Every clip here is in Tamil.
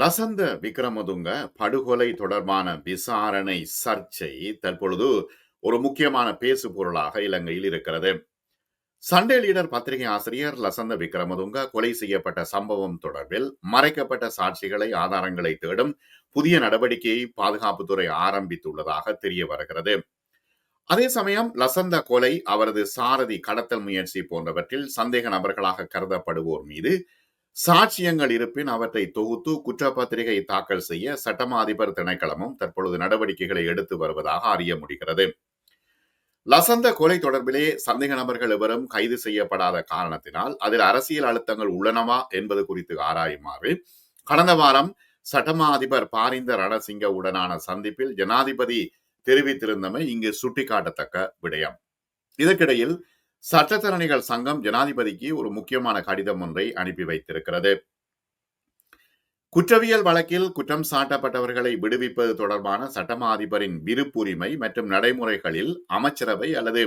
லசந்த விக்ரமதுங்க படுகொலை தொடர்பான விசாரணை சர்ச்சை தற்பொழுது ஒரு முக்கியமான பேசு பொருளாக இலங்கையில் இருக்கிறது. சண்டே லீடர் பத்திரிகை ஆசிரியர் லசந்த விக்ரமதுங்க கொலை செய்யப்பட்ட சம்பவம் தொடர்பில் மறைக்கப்பட்ட சாட்சிகளை ஆதாரங்களை தேடும் புதிய நடவடிக்கையை பாதுகாப்புத்துறை ஆரம்பித்துள்ளதாக தெரிய வருகிறது. அதே சமயம் லசந்த கொலை அவரது சாரதி கடத்தல் முயற்சி போன்றவற்றில் சந்தேக நபர்களாக கருதப்படுவோர் மீது சாட்சியங்கள் இருப்பின் அவற்றை தொகுத்து குற்றப்பத்திரிகை தாக்கல் செய்ய சட்டமா அதிபர் திணைக்களமும் தற்பொழுது நடவடிக்கைகளை எடுத்து வருவதாக அறிய முடிகிறது. லசந்த கொலை தொடர்பிலே சந்தேக நபர்கள் எவரும் கைது செய்யப்படாத காரணத்தினால் அதில் அரசியல் அழுத்தங்கள் உள்ளனவா என்பது குறித்து ஆராயுமாறு கடந்த வாரம் சட்டமா அதிபர் பாரிந்த ரணசிங்க உடனான சந்திப்பில் ஜனாதிபதி தெரிவித்திருந்தமை இங்கு சுட்டிக்காட்டத்தக்க விடயம். இதற்கிடையில் சட்டத்தரணிகள் சங்கம் ஜனாதிபதிக்கு ஒரு முக்கியமான கடிதம் ஒன்றை அனுப்பி வைத்திருக்கிறது. குற்றவியல் வழக்கில் குற்றம் சாட்டப்பட்டவர்களை விடுவிப்பது தொடர்பான சட்டமா அதிபரின் விருப்புரிமை மற்றும் நடைமுறைகளில் அமைச்சரவை அல்லது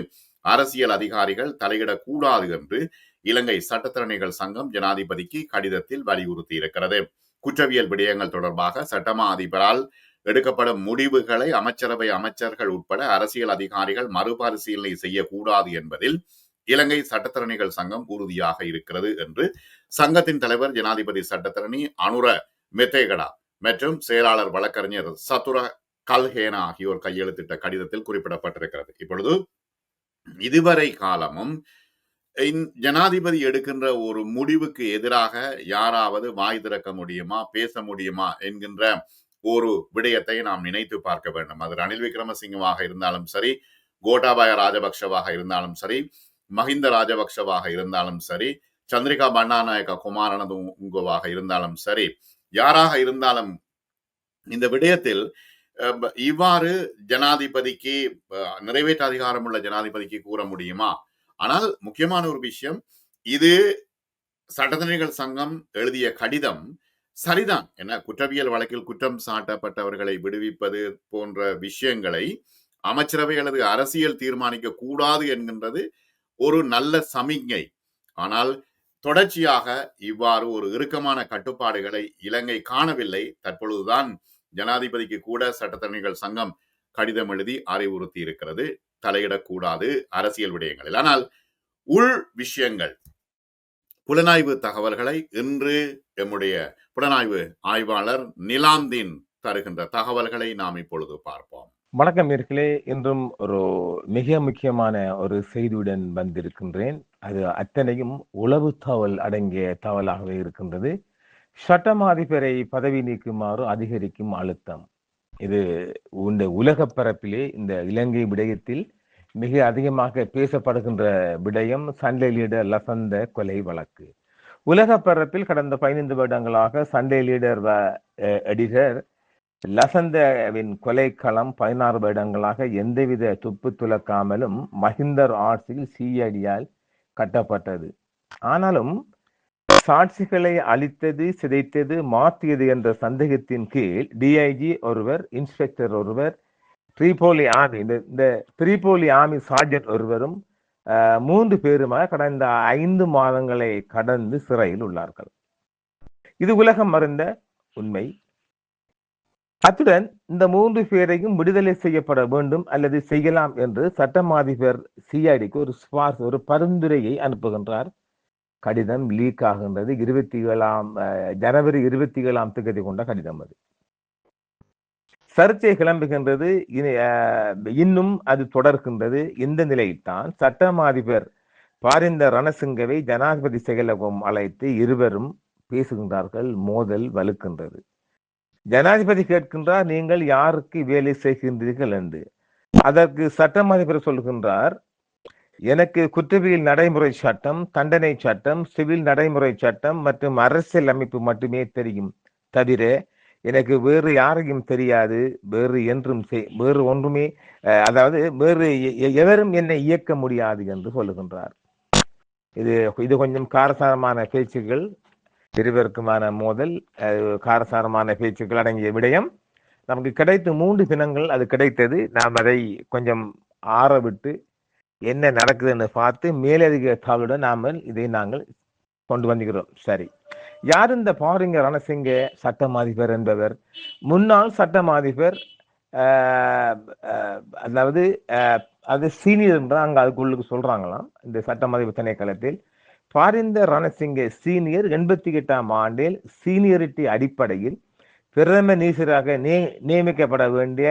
அரசியல் அதிகாரிகள் தலையிடக்கூடாது என்று இலங்கை சட்டத்தரணிகள் சங்கம் ஜனாதிபதிக்கு கடிதத்தில் வலியுறுத்தி இருக்கிறது குற்றவியல் விடயங்கள் தொடர்பாக சட்டமா அதிபரால் எடுக்கப்படும் முடிவுகளை அமைச்சரவை அமைச்சர்கள் உட்பட அரசியல் அதிகாரிகள் மறுபரிசீலனை செய்யக்கூடாது என்பதில் இலங்கை சட்டத்தரணிகள் சங்கம் உறுதியாக இருக்கிறது என்று சங்கத்தின் தலைவர் ஜனாதிபதி சட்டத்தரணி அனுர மெத்தேகடா மற்றும் செயலாளர் வழக்கறிஞர் சத்துர கல்ஹேனா ஆகியோர் கையெழுத்திட்ட கடிதத்தில் குறிப்பிடப்பட்டிருக்கிறது. இப்பொழுது இதுவரை காலமும் ஜனாதிபதி எடுக்கின்ற ஒரு முடிவுக்கு எதிராக யாராவது வாய் திறக்க முடியுமா பேச முடியுமா என்கின்ற ஒரு விடயத்தை நாம் நினைத்து பார்க்க வேண்டும். அது ரணில் விக்ரமசிங்கவாக இருந்தாலும் சரி கோட்டாபாய ராஜபக்ஷவாக இருந்தாலும் சரி மஹிந்த ராஜபக்ஷவாக இருந்தாலும் சரி சந்திரிகா பண்டாநாயக குமாரனது உங்குவாக இருந்தாலும் சரி யாராக இருந்தாலும் இந்த விடயத்தில் இவ்வாறு ஜனாதிபதிக்கு நிறைவேற்ற அதிகாரம் உள்ள ஜனாதிபதிக்கு கூற முடியுமா? ஆனால் முக்கியமான ஒரு விஷயம் இது சட்டத்தணிகள் சங்கம் எழுதிய கடிதம் சரிதான். என்ன குற்றவியல் வழக்கில் குற்றம் சாட்டப்பட்டவர்களை விடுவிப்பது போன்ற விஷயங்களை அமைச்சரவை அல்லது அரசியல் தீர்மானிக்க கூடாது என்கின்றது ஒரு நல்ல சமிக்ஞை. ஆனால் தொடர்ச்சியாக இவ்வாறு ஒரு இறுக்கமான கட்டுப்பாடுகளை இலங்கை காணவில்லை. தற்பொழுதுதான் ஜனாதிபதிக்கு கூட சட்டத்தரணிகள் சங்கம் கடிதம் எழுதி அறிவுறுத்தி இருக்கிறது தலையிடக்கூடாது அரசியல் விடயங்களில். ஆனால் உள் விஷயங்கள் புலனாய்வு தகவல்களை இன்று எம்முடைய புலனாய்வு ஆய்வாளர் நிலாந்தின் தருகின்ற தகவல்களை நாம் இப்பொழுது பார்ப்போம். வணக்கம் நேர்களே இன்றும் ஒரு மிக முக்கியமான ஒரு செய்தியுடன் வந்திருக்கின்றேன். அது அத்தனையும் உளவு தகவல் அடங்கிய தகவலாகவே இருக்கின்றது. சட்டமாதிபரை பதவி நீக்குமாறு அதிகரிக்கும் அழுத்தம். இது இந்த உலக பரப்பிலே இந்த இலங்கை விடயத்தில் மிக அதிகமாக பேசப்படுகின்ற விடயம் சண்டை லீடர் லசந்த கொலை வழக்கு. உலக பரப்பில் கடந்த பதினைந்து வருடங்களாக சண்டே லீடர் எடிட்டர் லசந்தவின் கொலைக்களம் பதினாறு வருடங்களாக எந்தவித துப்பு துளக்காமலும் மஹிந்தர் ஆட்சியில் சிஐடியால் கட்டப்பட்டது. ஆனாலும் சாட்சிகளை அழித்தது சிதைத்தது மாற்றியது என்ற சந்தேகத்தின் கீழ் டிஐஜி ஒருவர் இன்ஸ்பெக்டர் ஒருவர் த்ரீபோலி ஆர்மி இந்த இந்த த்ரீபோலி ஆர்மி சார்ஜன் ஒருவரும் மூன்று பேருமாக கடந்த ஐந்து மாதங்களை கடந்து சிறையில் உள்ளார்கள். இது உலகம் மறந்த உண்மை. அத்துடன் இந்த மூன்று பேரையும் விடுதலை செய்யப்பட வேண்டும் அல்லது செய்யலாம் என்று சட்டமாதிபர் சிஐடிக்கு ஒரு ஸ்பார்ஸ் ஒரு பரிந்துரையை அனுப்புகின்றார். கடிதம் லீக் ஆகின்றது. இருபத்தி ஏழாம் ஜனவரி இருபத்தி ஏழாம் திகதி கொண்ட கடிதம் அது. சர்ச்சை கிளம்புகின்றது. இன்னும் அது தொடர்கின்றது. இந்த நிலையில்தான் சட்டமாதிபர் பாரிந்த ரணசிங்கவை ஜனாதிபதி செயலகம் அழைத்து இருவரும் பேசுகின்றார்கள். மோதல் வலுக்கின்றது. ஜனாதிபதி கேட்கின்றார் நீங்கள் யாருக்கு வேலை செய்கின்றீர்கள்? என்று. அதற்கு சட்டம் அதிபர் சொல்கின்றார் எனக்கு குற்றவியல் நடைமுறை சட்டம் தண்டனை சட்டம் சிவில் நடைமுறை சட்டம் மற்றும் அரசியல் அமைப்பு மட்டுமே தெரியும். தவிர எனக்கு வேறு யாரையும் தெரியாது. வேறு என்றும் வேறு ஒன்றுமே அதாவது வேறு எவரும் என்னை இயக்க முடியாது என்று சொல்லுகின்றார். இது இது கொஞ்சம் காரசாரமான பேச்சுகள். இருவருக்குமான மோதல் காரசாரமான பேச்சுக்கள் அடங்கிய விடயம். நமக்கு கிடைத்த மூன்று தினங்கள் அது கிடைத்தது. நாம் அதை கொஞ்சம் ஆற விட்டு என்ன நடக்குதுன்னு பார்த்து மேலதிக தாளுடன் நாம இதை நாங்கள் கொண்டு வந்துகிறோம். சரி. யார் இந்த பாரிங்க ரணசிங்க சட்டம் அதிபர் என்பவர்? முன்னாள் சட்டம் அதிபர் அதாவது அது சீனியர் என்று அங்கே அதுக்குள்ளுக்கு சொல்றாங்களாம் இந்த சட்டம் அதிபர் திணைக்களத்தில். பாரிந்த ரணசிங்க சீனியர் எண்பத்தி எட்டாம் ஆண்டில் சீனியரிட்டி அடிப்படையில் பிரதம நீசராக நிய- நியமிக்கப்பட வேண்டிய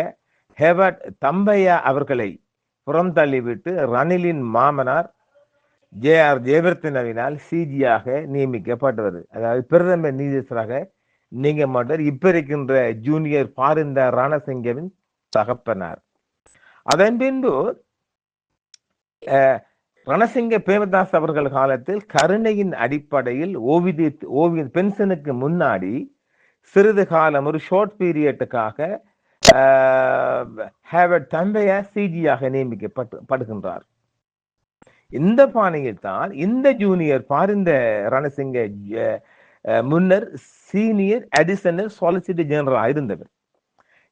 ஹெவர்ட் தம்பையா அவர்களை புறம் தள்ளிவிட்டு ரணிலின் மாமனார் ஜே ஆர் ஜெயவர்த்தனவினால் சிஜியாக நியமிக்கப்பட்டவர். அதாவது பிரதம நீதிசராக மாட்டார் இப்ப இருக்கின்ற ஜூனியர் பாரிந்த ரணசிங்கவின் தகப்பனார். அதன் பின்பு அஹ், ரணசிங்க பிரேமதாஸ் அவர்கள் காலத்தில் கருணையின் அடிப்படையில் ஓவிய ஓவிய பென்ஷனுக்கு முன்னாடி சிறிது காலம் ஒரு ஷார்ட் பீரியட்டுக்காக ஹேவர்ட் தம்பையா சிஜியாக நியமிக்கப்பட்டு படுகின்றார் இந்த பாணியில் தான் இந்த ஜூனியர் பாரிந்த ரணசிங்க அஹ், முன்னர் சீனியர் அடிஷனல் சொலிசிட்டர் ஜெனரல் இருந்தவர்.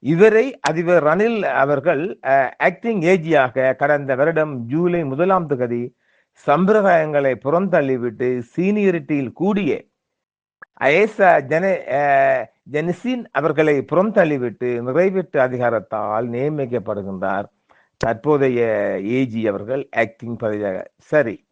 இவரை அதிபர் ரணில் அவர்கள் ஆக்டிங் ஏஜியாக கடந்த வருடம் ஜூலை முதலாம் தொகுதி சம்பிரதாயங்களை புறந்தள்ளிவிட்டு சீனியரிட்டியில் கூடிய அயேசா ஜன ஜெனிசின் அவர்களை புறந்தள்ளிவிட்டு நிறைவேற்று அதிகாரத்தால் நியமிக்கப்படுகின்றார். தற்போதைய ஏஜி அவர்கள் ஆக்டிங் பதவியாக சரி.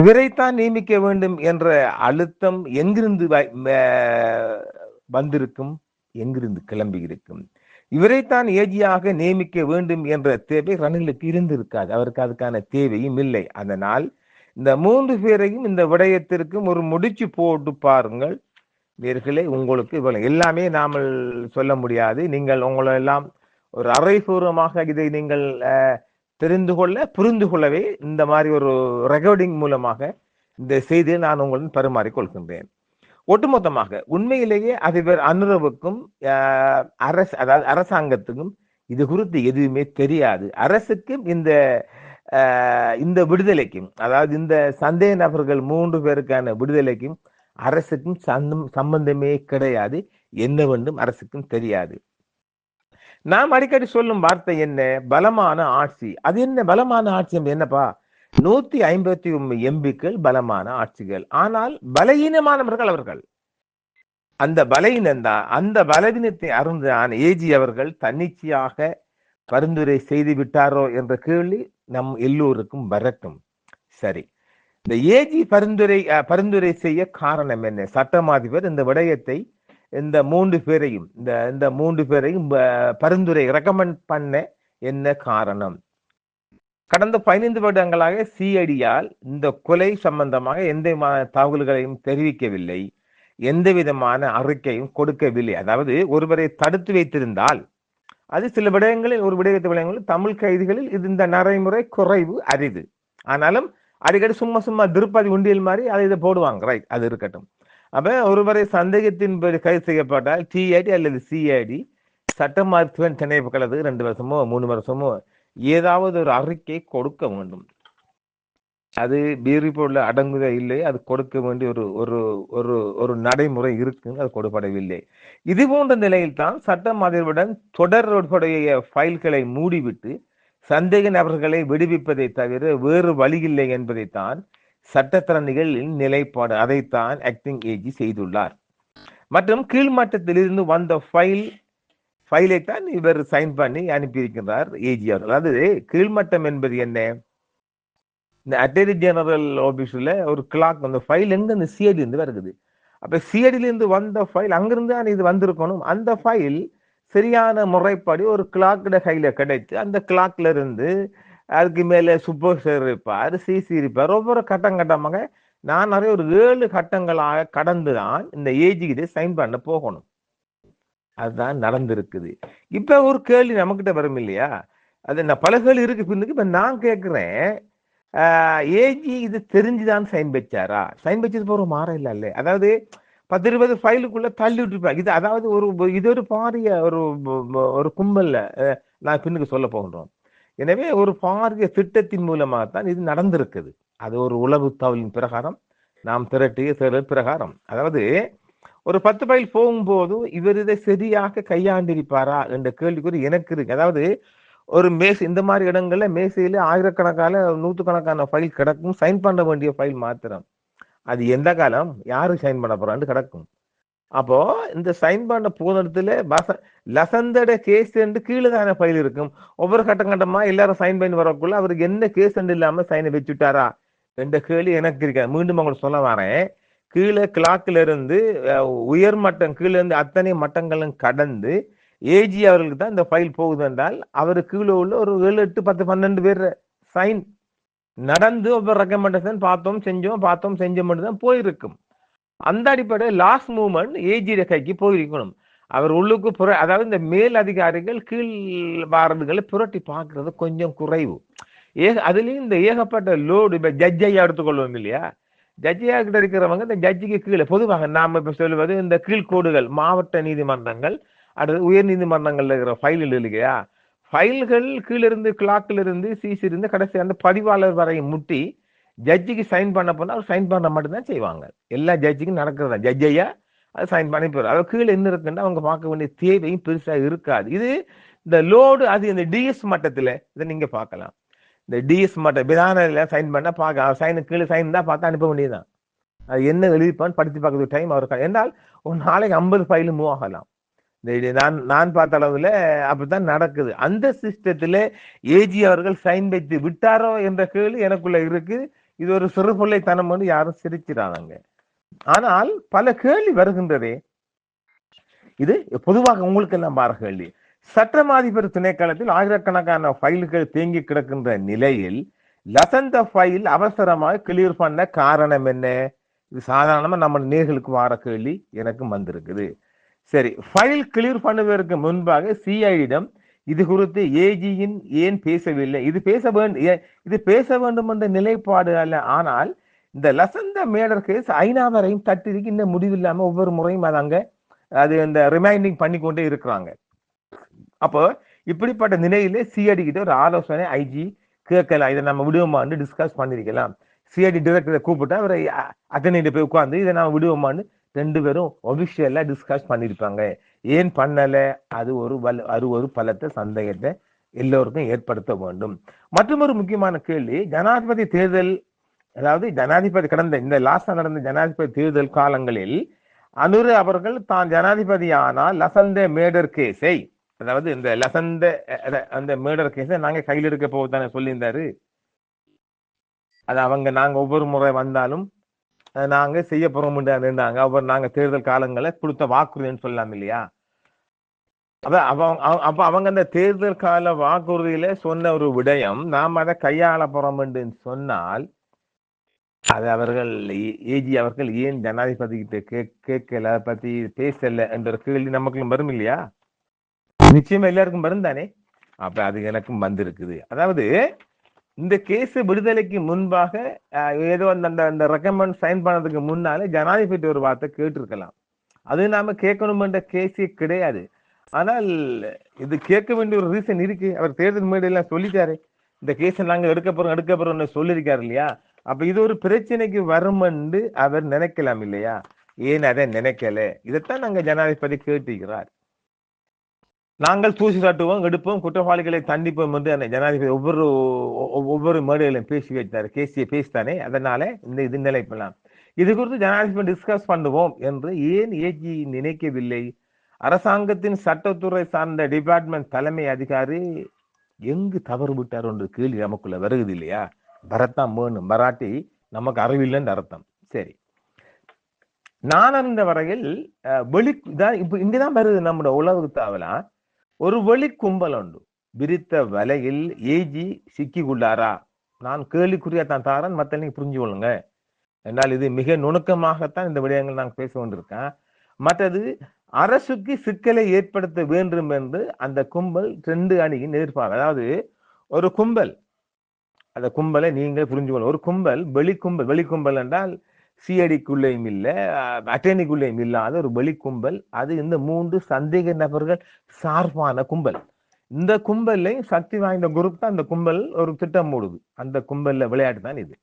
இவரைத்தான் நியமிக்க வேண்டும் என்ற அழுத்தம் எங்கிருந்து வ- வந்திருக்கும்? எங்கிருந்து கிளம்பி இருக்கும்? இவரைத்தான் ஏஜியாக நியமிக்க வேண்டும் என்ற தேவை ரணிலுக்கு இருந்திருக்காது. அவருக்கு அதுக்கான தேவையும் இல்லை. அதனால் இந்த மூன்று பேரையும் இந்த விடயத்திற்கும் ஒரு முடிச்சு போட்டு பாருங்கள். நேர்களே உங்களுக்கு இவ்வளவு எல்லாமே நாமல் சொல்ல முடியாது. நீங்கள் உங்களை எல்லாம் ஒரு அறைபூர்வமாக இதை நீங்கள் தெரிந்து கொள்ள புரிந்து கொள்ளவே இந்த மாதிரி ஒரு ரெக்கார்டிங் மூலமாக இந்த செய்தியை நான் உங்களுடன் பரிமாறிக் கொள்கின்றேன். ஒட்டுமொத்தமாக உண்மையிலேயே அதிபர் அனுரவுக்கும் அரசு அதாவது அரசாங்கத்துக்கும் இது குறித்து எதுவுமே தெரியாது. அரசுக்கும் இந்த இந்த விடுதலைக்கும் அதாவது இந்த சந்தேக நபர்கள் மூன்று பேருக்கான விடுதலைக்கும் அரசுக்கும் சந்தம் சம்பந்தமே கிடையாது. என்னவென்றும் அரசுக்கும் தெரியாது. நாம் அடிக்கடி சொல்லும் வார்த்தை என்ன? பலமான ஆட்சி. அது என்ன? பலமான ஆட்சி என்பது என்னப்பா? நூத்தி ஐம்பத்தி ஒன்பது எம்பிக்கள் பலமான ஆட்சிகள். ஆனால் பலகீனமானவர்கள் அவர்கள். அந்த பலகீனம் தான். அந்த பலவீனத்தை அருந்தான் ஏஜி அவர்கள் தன்னிச்சையாக பரிந்துரை செய்து விட்டாரோ என்ற கேள்வி நம் எல்லோருக்கும் வரட்டும். சரி. இந்த ஏஜி பரிந்துரை பரிந்துரை செய்ய காரணம் என்ன? சட்டமாதிபர் இந்த விடயத்தை இந்த மூன்று பேரையும் இந்த இந்த மூன்று பேரையும் பரிந்துரை ரெக்கமெண்ட் பண்ண என்ன காரணம்? கடந்த பதினைந்து வருடங்களாக சிஐடியால் இந்த கொலை சம்பந்தமாக எந்த விதமான தகவல்களையும் தெரிவிக்கவில்லை. எந்த விதமான அறிக்கையும் கொடுக்கவில்லை. அதாவது ஒருவரை தடுத்து வைத்திருந்தால் அது சில விடயங்களில் ஒரு விடயத்தை விடயங்களில் தமிழ் கைதிகளில் இது இந்த நடைமுறை குறைவு அரிது. ஆனாலும் அடிக்கடி சும்மா சும்மா திருப்பதி உண்டியல் மாதிரி அதை இதை போடுவாங்க. ரைட் அது இருக்கட்டும். அப்ப ஒருவரை சந்தேகத்தின் பேர் கைது செய்யப்பட்டால் டிஐடி அல்லது சிஐடி சட்ட மருத்துவன் திணைப்புகளது ரெண்டு வருஷமோ மூணு வருஷமோ ஏதாவது ஒரு அறிக்கை கொடுக்க வேண்டும். அது பீரிப்போர்ல அடங்குதா இல்லை அது கொடுக்க வேண்டிய ஒரு ஒரு ஒரு ஒரு நடைமுறை இருக்குன்னு அது கொடுப்படவில்லை. இது போன்ற நிலையில் தான் சட்டம் அதிர்வுடன் தொடர்புடைய ஃபைல்களை மூடிவிட்டு சந்தேக நபர்களை விடுவிப்பதை தவிர வேறு வழியில்லை என்பதைத்தான் சட்டத்திறனிகளின் நிலைப்பாடு. அதைத்தான் ஆக்டிங் ஏஜி செய்துள்ளார். மற்றும் கீழ்மட்டத்திலிருந்து வந்த ஃபைல் ஃபைலை தான் இவர் சைன் பண்ணி அனுப்பியிருக்கிறார் ஏஜி அவர்கள். அதாவது கீழ்மட்டம் என்பது என்ன? இந்த அட்டர்னி ஜெனரல் ஆஃபீஸில் ஒரு கிளாக் அந்த ஃபைல் எங்கே அந்த சிஐடி வருது வருகுது. அப்ப வந்த ஃபைல் அங்கிருந்து தான் இது வந்திருக்கணும். அந்த ஃபைல் சரியான முறைப்படி ஒரு கிளாக்கிட கையில் கிடைத்து அந்த கிளாக்ல இருந்து அதுக்கு மேலே சூப்பர்வைசர் இருப்பார் சிசி இருப்பார். ஒவ்வொரு கட்டம் கட்டமாக நான் நிறைய ஒரு ஏழு கட்டங்களாக கடந்து தான் இந்த ஏஜி இதை சைன் பண்ண போகணும். அதுதான் நடந்திருக்குது. இப்ப ஒரு கேள்வி நம்மக்கிட்ட வரும் இல்லையா? அது நான் பல கேள்வி இருக்கு பின்னுக்கு. இப்ப நான் கேட்கிறேன் ஏஜி இது தெரிஞ்சுதான் சைன் வச்சாரா? சைன் வச்சது போற மாற இல்ல இல்ல அதாவது பத்து இருபது ஃபைலுக்குள்ள தள்ளி விட்டுருப்பாங்க. இது அதாவது ஒரு இது ஒரு பாரிய ஒரு ஒரு கும்பல்ல நான் பின்னுக்கு சொல்ல போகின்றோம். எனவே ஒரு பாரிய திட்டத்தின் மூலமாக தான் இது நடந்திருக்குது. அது ஒரு உளவு தவலின் பிரகாரம் நாம் திரட்டிய திரள் பிரகாரம். அதாவது ஒரு பத்து ஃபைல் போகும்போது இவர் இதை சரியாக கையாண்டிருப்பாரா என்ற கேள்விக்குறி எனக்கு இருக்கு. அதாவது ஒரு மேஸ் இந்த மாதிரி இடங்கள்ல மேசையில ஆயிரக்கணக்கான நூற்றுக்கணக்கான ஃபைல் கிடக்கும். சைன் பண்ண வேண்டிய ஃபைல் மாத்திரம். அது எந்த காலம்? யாரு சைன் பண்ண போறான்னு கிடக்கும். அப்போ இந்த சைன் பண்ண போனத்துல பச லசந்தட கேஸ் என்று கீழே தானே ஃபைல் இருக்கும். ஒவ்வொரு கட்டம் கட்டமா எல்லாரும் சைன் பண்ணி வரக்குள்ள அவருக்கு என்ன கேஸ் இல்லாம சைனை வச்சுட்டாரா என்ற கேள்வி எனக்கு இருக்காது மீண்டும் அவங்களுக்கு சொல்ல வரேன். கீழே கிளாக்ல இருந்து உயர் மட்டம் கீழே இருந்து அத்தனை மட்டங்களும் கடந்து ஏஜி அவர்களுக்கு தான் இந்த ஃபைல் போகுது என்றால் அவர் கீழே உள்ள ஒரு ஏழு எட்டு பத்து பன்னெண்டு பேர் சைன் நடந்து ஒவ்வொரு ரெக்கமெண்டேஷன் பார்த்தோம் செஞ்சோம் பார்த்தோம் செஞ்சோம் மட்டும் தான் போயிருக்கும். அந்த அடிப்படையில் லாஸ்ட் மூமெண்ட் ஏஜி கைக்கு போயிருக்கணும். அவர் உள்ளுக்கு புற அதாவது இந்த மேல் அதிகாரிகள் கீழ் வாரதுகளை புரட்டி பார்க்கறது கொஞ்சம் குறைவு. ஏக அதுலேயும் இந்த ஏகப்பட்ட லோடு இப்போ ஜட்ஜையா எடுத்துக்கொள்வோம் இல்லையா? ஜட்ஜையா கிட்ட இருக்கிறவங்க இந்த ஜட்ஜிக்கு கீழே பொதுவாக நாம் இப்போ சொல்லுவது இந்த கீழ்கோடுகள் மாவட்ட நீதிமன்றங்கள் அடுத்து உயர் நீதிமன்றங்கள்ல இருக்கிற ஃபைல்கள் இல்லையா? ஃபைல்கள் கீழிருந்து கிளாக்கிலிருந்து இருந்து சிசி இருந்து கடைசி அந்த பதிவாளர் வரையும் முட்டி ஜட்ஜிக்கு சைன் பண்ண போனால் அவர் சைன் பண்ண மட்டும்தான் செய்வாங்க. எல்லா ஜட்ஜிக்கும் நடக்கிறதா ஜட்ஜையா அது சைன் பண்ணி போயிடும் அதாவது கீழே என்ன இருக்குன்னு அவங்க பார்க்க வேண்டிய தேவையும் பெருசாக இருக்காது. இது இந்த லோடு அது இந்த டிஎஸ் மட்டத்தில் இதை நீங்கள் பார்க்கலாம். இந்த டிஎஸ் மட்டும் விதானில சைன் பண்ணால் பார்க்க சைனு கீழே சைன் தான் பார்த்து அனுப்ப வேண்டியதுதான். அது என்ன எழுதிப்பான்னு படித்து பார்க்கறது டைம் அவருக்கு என்றால் ஒரு நாளைக்கு ஐம்பது ஃபைல் மூவ் ஆகலாம். நான் நான் பார்த்த அளவுல அப்படித்தான் நடக்குது. அந்த சிஸ்டத்தில் ஏஜி அவர்கள் சைன் வைத்து விட்டாரோ என்ற கேள்வி எனக்குள்ள இருக்கு. இது ஒரு சிறுபிள்ளைத்தனம் வந்து யாரும் சிரிச்சிடாதாங்க ஆனால் பல கேள்வி வருகின்றதே. இது பொதுவாக உங்களுக்கு எல்லாம் பாரு கேள்வி. சட்டமாதிபர் திணைக்களத்தில் ஆயிரக்கணக்கான ஃபைல்கள் தேங்கி கிடக்கின்ற நிலையில் லசந்த ஃபைல் அவசரமாக கிளியர் பண்ண காரணம் என்ன? இது சாதாரணமா நம்ம நேர்களுக்கு வார கேள்வி எனக்கு வந்திருக்குது. சரி ஃபைல் கிளியர் பண்ணுவதற்கு முன்பாக சிஐடிடம் இது குறித்து ஏஜியின் ஏன் பேசவில்லை? இது பேச வேண்டும் இது பேச வேண்டும் என்ற நிலைப்பாடு அல்ல. ஆனால் இந்த லசந்த மேடர் கேஸ் ஐநா வரையும் தட்டிருக்கு இன்னும் முடிவில்லாம ஒவ்வொரு முறையும் அது அங்க அது இந்த ரிமைண்டிங் பண்ணி கொண்டே இருக்கிறாங்க. அப்போ இப்படிப்பட்ட நிலையிலே சிஐடி கிட்ட ஒரு ஆலோசனை ஐஜி கேட்கலாம். இதை நம்ம விடுவோமான்னு டிஸ்கஸ் பண்ணிருக்கலாம் சிஐடி டிரெக்டரை கூப்பிட்டு அவரை அட்டனிட்டு போய் உட்காந்து இதை நம்ம விடுவோமான்னு ரெண்டு பேரும் ஒபிஷியலா டிஸ்கஸ் பண்ணியிருப்பாங்க. ஏன் பண்ணல? அது ஒரு வல் அது ஒரு பலத்தை சந்தேகத்தை எல்லோருக்கும் ஏற்படுத்த வேண்டும். மற்றும் ஒரு முக்கியமான கேள்வி ஜனாதிபதி தேர்தல் அதாவது ஜனாதிபதி கடந்த இந்த லாஸ்டா நடந்த ஜனாதிபதி தேர்தல் காலங்களில் அனுரு அவர்கள் தான் ஜனாதிபதி ஆனால் லசந்த மேடர் கேஸை அதாவது இந்த லசந்த அந்த மேடர் கேஸை நாங்க கையில் எடுக்க போவதானே சொல்லியிருந்தாரு. அது அவங்க நாங்க ஒவ்வொரு முறை வந்தாலும் நாங்க செய்ய போறோம்ன்றாங்க அவர் நாங்க தேர்தல் காலங்களை கொடுத்த வாக்குறுதின்னு சொல்லலாம் இல்லையா? அதான் அவங்க அவ- அப்ப அவங்க அந்த தேர்தல் கால வாக்குறுதியில சொன்ன ஒரு விடயம் நாம் அதை கையாள போறோம் என்று சொன்னால் அது அவர்கள் ஏஜி அவர்கள் ஏன் ஜனாதிபதி கிட்ட கே- கேட்கல பத்தி பேசல என்ற கேள்வி நமக்கு வரும் இல்லையா? நிச்சயமா எல்லாருக்கும் வரும் தானே அப்ப அது எனக்கும் வந்திருக்குது. அதாவது இந்த கேஸ் விடுதலைக்கு முன்பாக ஏதோ அந்த அந்த- அந்த ரெக்கமெண்ட் சைன் பண்ணதுக்கு முன்னாலே ஜனாதிபதி ஒரு வார்த்தை கேட்டிருக்கலாம். அது நாம கேட்கணுமென்ற கேஸே கிடையாது. ஆனால் இது கேட்க வேண்டிய ஒரு ரீசன் இருக்கு. அவர் தேர்தல் மேடையெல்லாம் சொல்லிட்டாரு. இந்த கேஸை நாங்கள் எடுக்க போறோம் எடுக்க போறோம்னு சொல்லியிருக்காரு இல்லையா? அப்ப இது ஒரு பிரச்சனைக்கு வருமென்று அவர் நினைக்கலாம் இல்லையா? ஏன் அதை நினைக்கல? இதைத்தான் நாங்கள் ஜனாதிபதி கேட்டுக்கிறார் நாங்கள் தூசி காட்டுவோம் எடுப்போம் குற்றவாளிகளை தண்டிப்போம் என்று அந்த ஜனாதிபதி ஒவ்வொரு ஒவ்வொரு மேடையிலும் பேசி வைத்தார். கேசியை பேசித்தானே. அதனால இந்த இது நிலைப்பெல்லாம் இது குறித்து ஜனாதிபதி டிஸ்கஸ் பண்ணுவோம் என்று ஏன் ஏஜி நினைக்கவில்லை? அரசாங்கத்தின் சட்டத்துறை சார்ந்த டிபார்ட்மெண்ட் தலைமை அதிகாரி எங்கு தவறு விட்டார் என்று கேள்வி நமக்குள்ள வருகுது இல்லையா? வரத்தான் வேணும் மராட்டி நமக்கு அறிவில்லைன்னு அர்த்தம். சரி. நான் அறிந்த வரையில் அஹ், வெளி இதான் இப்போ இங்கதான் வருது நம்மளோட உளவு தாவலாம் ஒரு வழி கும்பல் உண்டு. விரித்த வலையில் ஏஜி சிக்கி கொள்ளாரா நான் கேள்விக்குறியா தான் தாரன் மத்த நீங்க புரிஞ்சு கொள்ளுங்க. என்றால் இது மிக நுணுக்கமாகத்தான் இந்த விடயங்கள் நாங்கள் பேச கொண்டிருக்கேன். மற்றது அரசுக்கு சிக்கலை ஏற்படுத்த வேண்டும் என்று அந்த கும்பல் ரெண்டு அணியின் எதிர்பார்ப்பு அதாவது ஒரு கும்பல் அந்த கும்பலை நீங்களே புரிஞ்சு கொள்ளும் ஒரு கும்பல் வெளி கும்பல் வெளி கும்பல் என்றால் சிஐடிக்குள்ளேயும் இல்லை அட்டர்னிக்குள்ளேயும் இல்லாத ஒரு வெளி கும்பல். அது இந்த மூன்று சந்தேக நபர்கள் சார்பான கும்பல். இந்த கும்பல்லையும் சக்தி வாய்ந்த குரூப் தான் அந்த கும்பல் ஒரு திட்டம் மூடுது. அந்த கும்பல்ல விளையாட்டு தான் இது.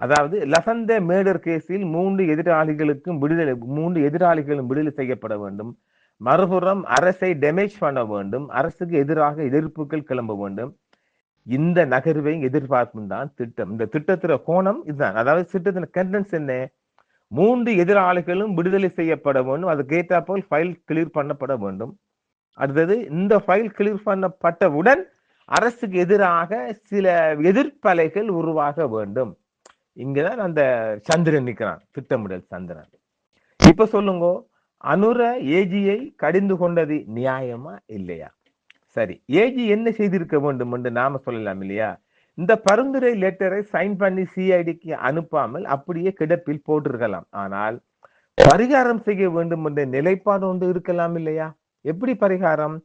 அதாவது லசந்த மேடர் கேஸில் மூன்று எதிராளிகளுக்கும் விடுதலை மூன்று எதிராளிகளும் விடுதலை செய்யப்பட வேண்டும். மறுபுறம் அரசை டேமேஜ் பண்ண வேண்டும். அரசுக்கு எதிராக எதிர்ப்புகள் கிளம்ப வேண்டும். இந்த நகர்வை எதிர்பார்ப்பும் தான் திட்டம். இந்த திட்டத்துல கோணம் இதுதான். அதாவது திட்டத்தின் கண்டென்ஸ் என்ன? மூன்று எதிராளிகளும் விடுதலை செய்யப்பட வேண்டும். அதுக்கு போல் ஃபைல் கிளியர் பண்ணப்பட வேண்டும். அடுத்தது இந்த ஃபைல் கிளியர் பண்ணப்பட்டவுடன் அரசுக்கு எதிராக சில எதிர்ப்பலைகள் உருவாக வேண்டும். இங்கதான் அந்த சந்திரன் நிற்கிறான் திட்டமிடல் சந்திரன். இப்ப சொல்லுங்க அனுர ஏஜியை கடிந்து கொண்டது நியாயமா இல்லையா? சரி. ஏஜி என்ன செய்திருக்க வேண்டும் என்று நாம சொல்லலாம் இல்லையா? இந்த பரிந்துரை லெட்டரை சைன் பண்ணி சிஐடிக்கு அனுப்பாமல் அப்படியே கிடப்பில் போட்டிருக்கலாம். ஆனால் பரிகாரம் செய்ய வேண்டும் என்ற நிலைப்பாடு ஒன்று இருக்கலாம் இல்லையா? எப்படி பரிகாரம்?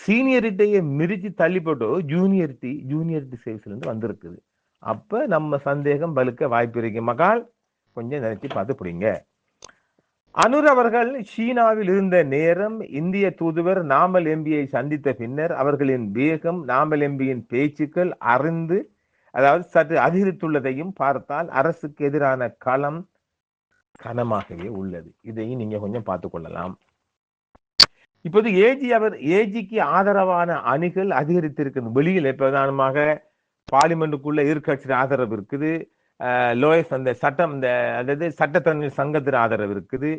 சீனியரிட்டியை மிரிச்சு தள்ளி போட்டோ ஜூனியரிட்டி ஜூனியரிட்டி சைஸ்ல வந்திருக்குது. அப்போ நம்ம சந்தேகம் பலுக்க வாய்ப்பு இருக்கு. மகால் கொஞ்சம் நினைச்சு பார்த்து பிடிங்க. அனுர் அவர்கள் சீனாவில் இருந்த நேரம் இந்திய தூதுவர் நாமல் எம்பியை சந்தித்த பின்னர் அவர்களின் வேகம் நாமல் எம்பியின் பேச்சுக்கள் அறிந்து அதாவது சற்று அதிகரித்துள்ளதையும் பார்த்தால் அரசுக்கு எதிரான களம் கனமாகவே உள்ளது. இதையும் நீங்க கொஞ்சம் பார்த்து கொள்ளலாம். இப்போது ஏஜி அவர் ஏஜிக்கு ஆதரவான அணிகள் அதிகரித்திருக்கிறது வெளியில் பிரதானமாக பார்லிமெண்ட்டுக்குள்ள எதிர்கட்சி ஆதரவு இருக்குது. லோயஸ் அந்த சட்டம் இந்த அதாவது சட்டத்தரணி சங்கத்தின் ஆதரவு இருக்குது.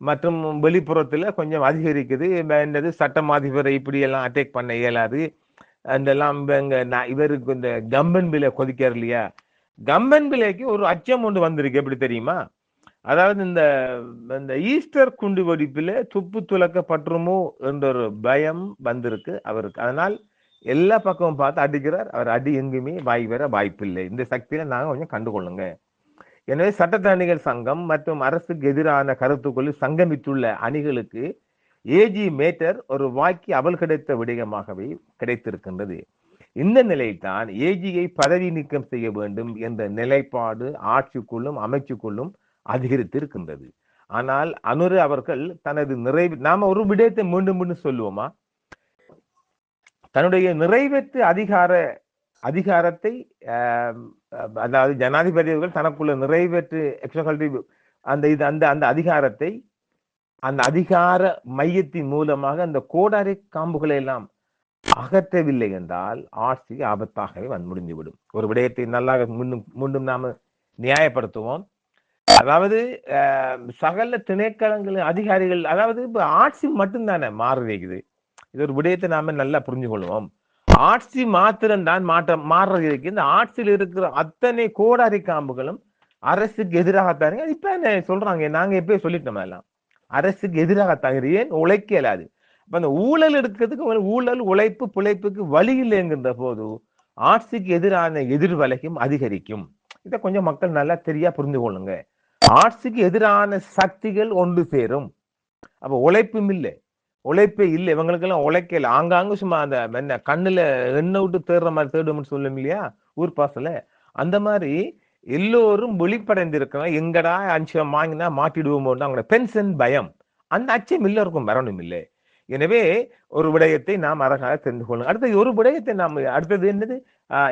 மற்றும் வெளிப்புறத்தில் கொஞ்சம் அதிகரிக்குது. என்னது சட்டம் அதிபரை இப்படியெல்லாம் அட்டேக் அட்டாக் பண்ண இயலாது. அதெல்லாம் இங்கே இவருக்கு இந்த கம்பன் பிலை கொதிக்கார் இல்லையா? கம்பன் பிலைக்கு ஒரு அச்சம் ஒன்று வந்திருக்கு. எப்படி தெரியுமா? அதாவது இந்த இந்த ஈஸ்டர் குண்டு வெடிப்பில் துப்பு துலக்கப்பட்டுருமோ என்ற ஒரு பயம் வந்திருக்கு அவருக்கு. அதனால் எல்லா பக்கமும் பார்த்து அடிக்கிறார். அவர் அடி எங்குமே வாய் பெற வாய்ப்பில்லை. இந்த சக்தியில நாங்கள் கொஞ்சம் கண்டுகொள்ளுங்க. எனவே சட்டத்தரணிகள் சங்கம் மற்றும் அரசுக்கு எதிரான கருத்துக்களில் சங்கமித்துள்ள அணிகளுக்கு ஏஜி மேட்டர் ஒரு வாக்கி அவல் கிடைத்த விடயமாகவே கிடைத்திருக்கின்றது. இந்த நிலையில்தான் ஏஜியை பதவி நீக்கம் செய்ய வேண்டும் என்ற நிலைப்பாடு ஆட்சிக்குள்ளும் அமைச்சுக்குள்ளும் அதிகரித்திருக்கின்றது. ஆனால் அனுரு அவர்கள் தனது நிறைவு நாம ஒரு விடயத்தை மீண்டும் மீண்டும் சொல்லுவோமா? தன்னுடைய நிறைவேற்று அதிகார அதிகாரத்தை அதாவது ஜனாதிபதி அவர்கள் தனக்குள்ள நிறைவேற்று எக்ஸிகூட்டிவ் அந்த இது அந்த அந்த அதிகாரத்தை அந்த அதிகார மையத்தின் மூலமாக அந்த கோடாரி காம்புகளை எல்லாம் அகற்றவில்லை என்றால் ஆட்சி ஆபத்தாகவே வந்து முடிந்துவிடும். ஒரு விடயத்தை நல்லா முன்னும் முன்னும் நாம நியாயப்படுத்துவோம். அதாவது ஆஹ், சகல திணைக்களங்களின் அதிகாரிகள் அதாவது இப்போ ஆட்சி மட்டும்தானே மாறுகிறது இது ஒரு விடயத்தை நாம நல்லா புரிஞ்சு கொள்வோம் ஆட்சி மாத்திரம்தான் மாற்றம் மாறுறது இருக்கு இந்த ஆட்சியில் இருக்கிற அத்தனை கோடாரி காம்புகளும் அரசுக்கு எதிராக அது இப்ப என்ன சொல்றாங்க? நாங்க எப்பயே சொல்லிட்டோம் எல்லாம் அரசுக்கு எதிராகத்தாங்க ஏன்? உழைக்க இயலாது அப்ப அந்த ஊழல் எடுக்கிறதுக்கு ஊழல் உழைப்பு பிழைப்புக்கு வழி இல்லைங்கிற போது ஆட்சிக்கு எதிரான எதிர்வலையும் அதிகரிக்கும். இதை கொஞ்சம் மக்கள் நல்லா தெரியா புரிந்து கொள்ளுங்க ஆட்சிக்கு எதிரான சக்திகள் ஒன்று சேரும். அப்ப உழைப்பும் இல்லை. உழைப்பே இல்லை. இவங்களுக்கெல்லாம் உழைக்கல ஆங்காங்க சும்மா அந்த என்ன கண்ணுல எண்ணெய் விட்டு தேடுற மாதிரி தேடும்னு சொல்லும் இல்லையா? ஊர் பாசல. அந்த மாதிரி எல்லோரும் விழிப்படைந்திருக்கிறோம் எங்கடா அஞ்சு வாங்கினா மாட்டிடுவோமோன்னு அவங்களோட பென்ஷன் பயம். அந்த அச்சம் எல்லோருக்கும் வரணும் இல்லை. எனவே ஒரு விடயத்தை நாம் அழகாக தெரிந்து கொள்ளும் அடுத்தது ஒரு விடயத்தை நாம் அடுத்தது என்னது?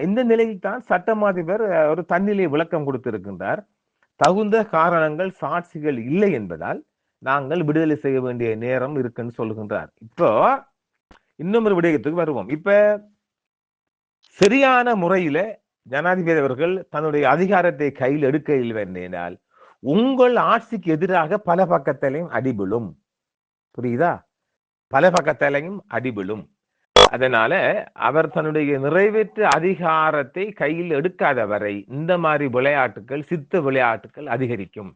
இந்த நிலையில் தான் சட்டமாதிபர் ஒரு தன்னிலை விளக்கம் கொடுத்திருக்கின்றார். தகுந்த காரணங்கள் சாட்சிகள் இல்லை என்பதால் நாங்கள் விடுதலை செய்ய வேண்டிய நேரம் இருக்குன்னு சொல்லுகின்றார். இப்போ இன்னும் ஒரு விடயத்துக்கு வருவோம். இப்ப சரியான முறையில ஜனாதிபதி அவர்கள் தன்னுடைய அதிகாரத்தை கையில் எடுக்க இல்லைனால் உங்கள் ஆட்சிக்கு எதிராக பல பக்கத்திலையும் அடிபடும். புரியுதா? பல பக்கத்திலையும் அடிபடும். அதனால அவர் தன்னுடைய நிறைவேற்று அதிகாரத்தை கையில் எடுக்காத வரை இந்த மாதிரி விளையாட்டுகள் சித்த விளையாட்டுகள் அதிகரிக்கும்.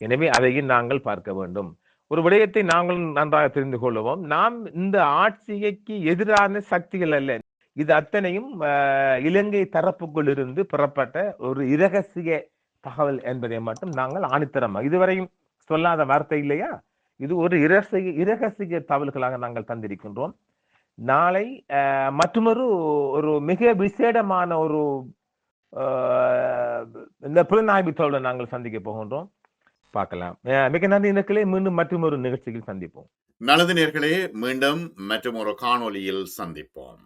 எனவே அதையும் நாங்கள் பார்க்க வேண்டும். ஒரு விடயத்தை நாங்கள் நன்றாக தெரிந்து கொள்வோம் நாம் இந்த ஆட்சியைக்கு எதிரான சக்திகள் அல்ல. இது அத்தனையும் இலங்கை தரப்புக்குள் இருந்து பெறப்பட்ட ஒரு இரகசிய தகவல் என்பதை மட்டும் நாங்கள் ஆணித்தரமாக இதுவரையும் சொல்லாத வார்த்தை இல்லையா? இது ஒரு இரகசிய இரகசிய தகவல்களாக நாங்கள் தந்திருக்கின்றோம். நாளை மற்றொரு மற்றுமொரு ஒரு மிக விசேடமான ஒரு ஆஹ், இந்த புலனாய்வு நாங்கள் சந்திக்க போகின்றோம். பார்க்கலாம். மிக நன்றி நேர்களே மீண்டும் மற்றும் ஒரு நிகழ்ச்சியில் சந்திப்போம். நல்லது நேர்களே. மீண்டும் மற்றும் ஒரு காணொளியில் சந்திப்போம்.